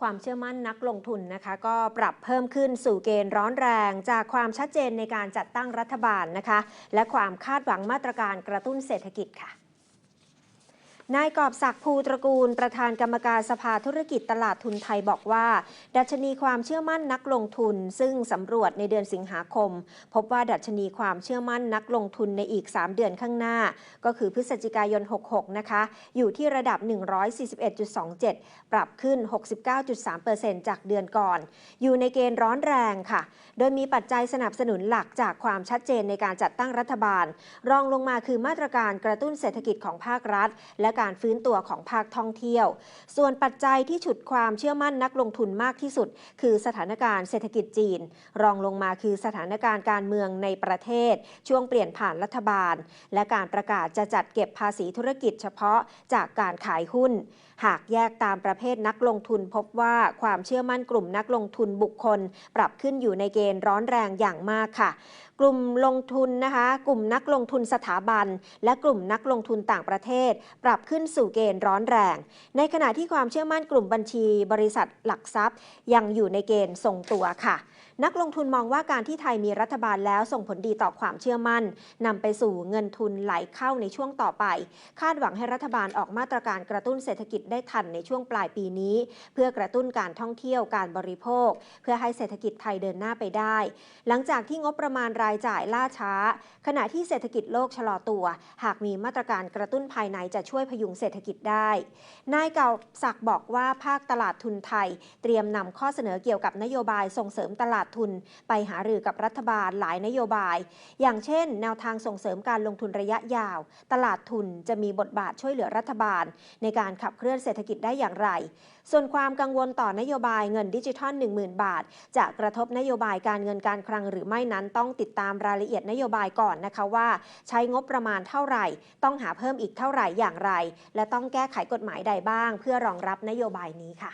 ความเชื่อมั่นนักลงทุนนะคะ ก็ปรับเพิ่มขึ้นสู่เกณฑ์ร้อนแรง จากความชัดเจนในการจัดตั้งรัฐบาลนะคะ และความคาดหวังมาตรการกระตุ้นเศรษฐกิจค่ะ นายกอบศักดิ์ภูตระกูล ประธานกรรมการสภาธุรกิจตลาดทุนไทยบอกว่า ดัชนีความเชื่อมั่นนักลงทุน ซึ่งสำรวจในเดือนสิงหาคม พบว่าดัชนีความเชื่อมั่นนักลงทุนในอีก 3 เดือนข้างหน้า ก็คือพฤศจิกายน 66 นะคะ อยู่ที่ระดับ 141.27 ปรับขึ้น 69.3%จากเดือนก่อน อยู่ในเกณฑ์ร้อนแรงค่ะ โดยมีปัจจัยสนับสนุนหลักจากความชัดเจนในการจัดตั้งรัฐบาล รองลงมาคือมาตรการกระตุ้นเศรษฐกิจของภาครัฐ และการฟื้นตัวของภาคท่องเที่ยว ส่วนปัจจัยที่ฉุดความเชื่อมั่นนักลงทุนมากที่สุด คือสถานการณ์เศรษฐกิจจีน รองลงมาคือสถานการณ์การเมืองในประเทศ ช่วงเปลี่ยนผ่านรัฐบาล และการประกาศจะจัดเก็บภาษีธุรกิจเฉพาะจากการขายหุ้น หากแยกตามประเภทนักลงทุนพบว่าความเชื่อมั่นกลุ่มนักลงทุนบุคคล ปรับขึ้นอยู่ในเกณฑ์ร้อนแรงอย่างมากค่ะกลุ่มลงทุนนะคะ กลุ่มนักลงทุนสถาบัน และกลุ่มนักลงทุนต่างประเทศ ปรับขึ้นสู่เกณฑ์ร้อนแรง ในขณะที่ความเชื่อมั่นกลุ่มบัญชี บริษัทหลักทรัพย์ ยังอยู่ในเกณฑ์ทรงตัวค่ะ นักลงทุนมองว่าการที่ไทยมีรัฐบาลแล้วส่งผลดีต่อความเชื่อมั่นนำไปสู่เงินทุนไหลเข้าในช่วงต่อไป คาดหวังให้รัฐบาลออกมาตรการกระตุ้นเศรษฐกิจได้ทันในช่วงปลายปีนี้ เพื่อกระตุ้นการท่องเที่ยวการบริโภค เพื่อให้เศรษฐกิจไทยเดินหน้าไปได้ หลังจากที่งบประมาณรายจ่ายล่าช้า ขณะที่เศรษฐกิจโลกชะลอตัว หากมีมาตรการกระตุ้นภายในจะช่วยพยุงเศรษฐกิจได้ นายเก่าศักดิ์บอกว่าภาคตลาดทุนไทย เตรียมนำข้อเสนอเกี่ยวกับนโยบายส่งเสริมตลาดทุน ไปหารือกับรัฐบาลหลายนโยบาย อย่างเช่น แนวทางส่งเสริมการลงทุนระยะยาว ตลาดทุนจะมีบทบาทช่วยเหลือรัฐบาล ในการขับเคลื่อนเศรษฐกิจได้อย่างไร ส่วนความกังวลต่อนโยบายเงินดิจิทัล 10,000 บาท จะกระทบนโยบายการเงินการคลังหรือไม่นั้นต้องติดตามรายละเอียดนโยบายก่อนนะคะว่า ใช้งบประมาณเท่าไหร่ ต้องหาเพิ่มอีกเท่าไหร่อย่างไรและต้องแก้ไขกฎหมายใดบ้าง เพื่อรองรับนโยบายนี้ค่ะ